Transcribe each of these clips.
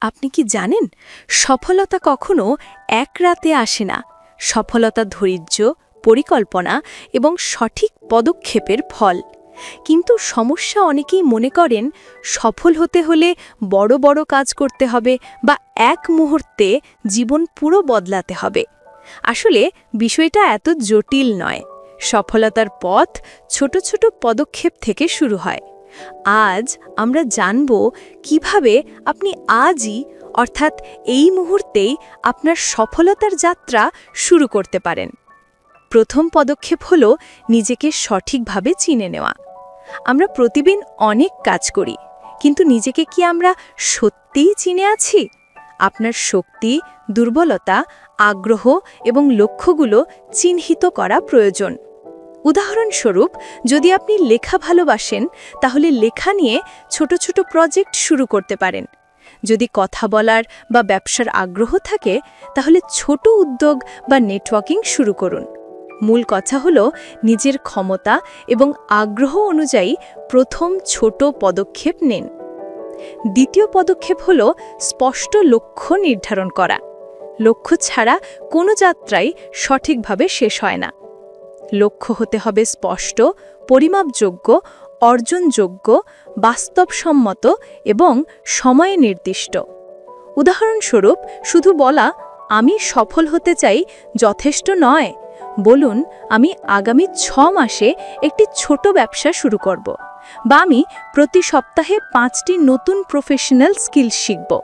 আপনি কি জানেন, সফলতা কখনো এক রাতে আসে না। সফলতা ধৈর্য, পরিকল্পনা এবং সঠিক পদক্ষেপের ফল। কিন্তু সমস্যা অনেকেই মনে করেন, সফল হতে হলে বড় বড় কাজ করতে হবে বা এক মুহূর্তে জীবন পুরো বদলাতে হবে। আসলে বিষয়টা এত জটিল নয়। সফলতার পথ ছোট ছোট পদক্ষেপ থেকে শুরু হয়। আজ আমরা জানব কীভাবে আপনি আজই, অর্থাৎ এই মুহূর্তেই আপনার সফলতার যাত্রা শুরু করতে পারেন। প্রথম পদক্ষেপ হল নিজেকে সঠিকভাবে চিনে নেওয়া। আমরা প্রতিদিন অনেক কাজ করি, কিন্তু নিজেকে কি আমরা সত্যিই চিনে আছি? আপনার শক্তি, দুর্বলতা, আগ্রহ এবং লক্ষ্যগুলো চিহ্নিত করা প্রয়োজন। উদাহরণস্বরূপ, যদি আপনি লেখা ভালোবাসেন, তাহলে লেখা নিয়ে ছোট ছোট প্রজেক্ট শুরু করতে পারেন। যদি কথা বলার বা ব্যবসার আগ্রহ থাকে, তাহলে ছোট উদ্যোগ বা নেটওয়ার্কিং শুরু করুন। মূল কথা হল নিজের ক্ষমতা এবং আগ্রহ অনুযায়ী প্রথম ছোট পদক্ষেপ নেন। দ্বিতীয় পদক্ষেপ হল স্পষ্ট লক্ষ্য নির্ধারণ করা। লক্ষ্য ছাড়া কোনো যাত্রাই সঠিকভাবে শেষ হয় না। লক্ষ্য হতে হবে স্পষ্ট, পরিমাপযোগ্য, অর্জনযোগ্য, বাস্তবসম্মত এবং সময়ে নির্দিষ্ট উদাহরণস্বরূপ, শুধু বলা, আমি সফল হতে চাই যথেষ্ট নয়। বলুন, আমি আগামী ছ মাসে একটি ছোট ব্যবসা শুরু করব বা আমি প্রতি সপ্তাহে পাঁচটি নতুন প্রফেশনাল স্কিল শিখব।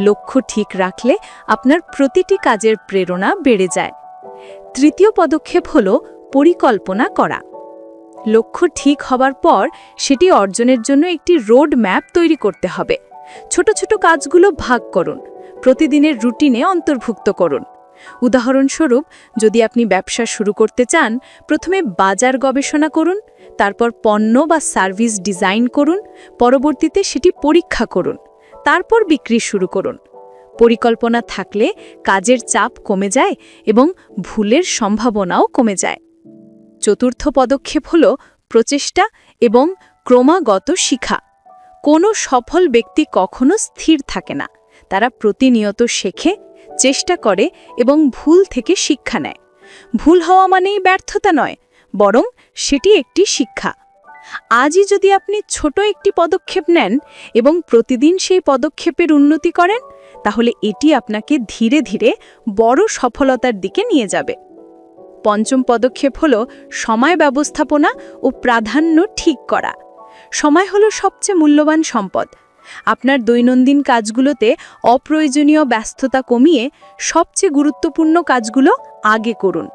লক্ষ্য ঠিক রাখলে আপনার প্রতিটি কাজের প্রেরণা বেড়ে যায়। তৃতীয় পদক্ষেপ হল পরিকল্পনা করা। লক্ষ্য ঠিক হবার পর সেটি অর্জনের জন্য একটি রোড ম্যাপ তৈরি করতে হবে। ছোট ছোট কাজগুলো ভাগ করুন, প্রতিদিনের রুটিনে অন্তর্ভুক্ত করুন। উদাহরণস্বরূপ, যদি আপনি ব্যবসা শুরু করতে চান, প্রথমে বাজার গবেষণা করুন, তারপর পণ্য বা সার্ভিস ডিজাইন করুন, পরবর্তীতে সেটি পরীক্ষা করুন, তারপর বিক্রি শুরু করুন। পরিকল্পনা থাকলে কাজের চাপ কমে যায় এবং ভুলের সম্ভাবনাও কমে যায়। চতুর্থ পদক্ষেপ হল প্রচেষ্টা এবং ক্রমাগত শিখা। কোনো সফল ব্যক্তি কখনো স্থির থাকে না। তারা প্রতিনিয়ত শেখে, চেষ্টা করে এবং ভুল থেকে শিক্ষা নেয়। ভুল হওয়া মানেই ব্যর্থতা নয়, বরং সেটি একটি শিক্ষা। আজই যদি আপনি ছোট একটি পদক্ষেপ নেন এবং প্রতিদিন সেই পদক্ষেপের উন্নতি করেন, তাহলে এটি আপনাকে ধীরে ধীরে বড় সফলতার দিকে নিয়ে যাবে। পঞ্চম পদক্ষেপ হল সময় ব্যবস্থাপনা ও প্রাধান্য ঠিক করা। সময় হলো সবচেয়ে মূল্যবান সম্পদ। আপনার দৈনন্দিন কাজগুলোতে অপ্রয়োজনীয় ব্যস্ততা কমিয়ে সবচেয়ে গুরুত্বপূর্ণ কাজগুলো আগে করুন।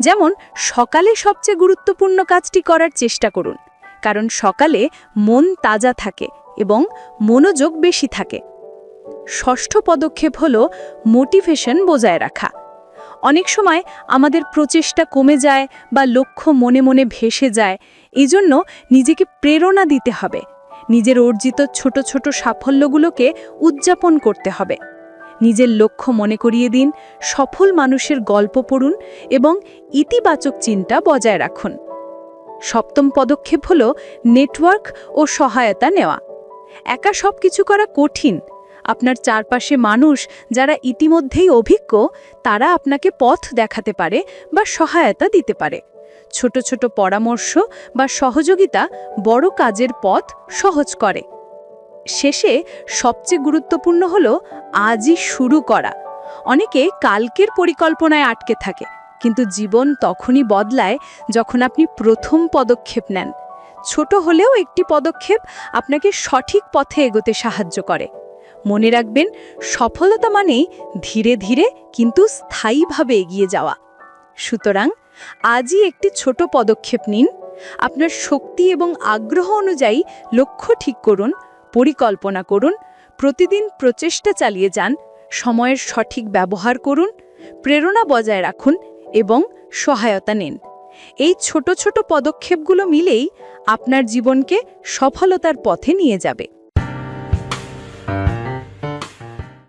যেমন, সকালে সবচেয়ে গুরুত্বপূর্ণ কাজটি করার চেষ্টা করুন। কারণ সকালে মন তাজা থাকে এবং মনোযোগ বেশি থাকে। ষষ্ঠ পদক্ষেপ হল মোটিভেশন বজায় রাখা। অনেক সময় আমাদের প্রচেষ্টা কমে যায় বা লক্ষ্য মনে মনে ভেসে যায়, এজন্য নিজেকে প্রেরণা দিতে হবে। নিজের অর্জিত ছোট ছোট সাফল্যগুলোকে উদযাপন করতে হবে। নিজের লক্ষ্য মনে করিয়ে দিন, সফল মানুষের গল্প পড়ুন এবং ইতিবাচক চিন্তা বজায় রাখুন। সপ্তম পদক্ষেপ হল নেটওয়ার্ক ও সহায়তা নেওয়া। একা সব কিছু করা কঠিন আপনার চারপাশে মানুষ যারা ইতিমধ্যেই অভিজ্ঞ, তারা আপনাকে পথ দেখাতে পারে বা সহায়তা দিতে পারে। ছোট ছোট পরামর্শ বা সহযোগিতা বড় কাজের পথ সহজ করে। শেষে সবচেয়ে গুরুত্বপূর্ণ হল আজই শুরু করা। অনেকে কালকের পরিকল্পনায় আটকে থাকে, কিন্তু জীবন তখনই বদলায় যখন আপনি প্রথম পদক্ষেপ নেন। ছোট হলেও একটি পদক্ষেপ আপনাকে সঠিক পথে এগোতে সাহায্য করে। মনে রাখবেন, সফলতা মানেই ধীরে ধীরে কিন্তু স্থায়ীভাবে এগিয়ে যাওয়া। সুতরাং আজই একটি ছোট পদক্ষেপ নিন। আপনার শক্তি এবং আগ্রহ অনুযায়ী লক্ষ্য ঠিক করুন, পরিকল্পনা করুন, প্রতিদিন প্রচেষ্টা চালিয়ে যান, সময়ের সঠিক ব্যবহার করুন, প্রেরণা বজায় রাখুন এবং সহায়তা নিন। এই ছোট ছোট পদক্ষেপগুলো মিলেই আপনার জীবনকে সফলতার পথে নিয়ে যাবে।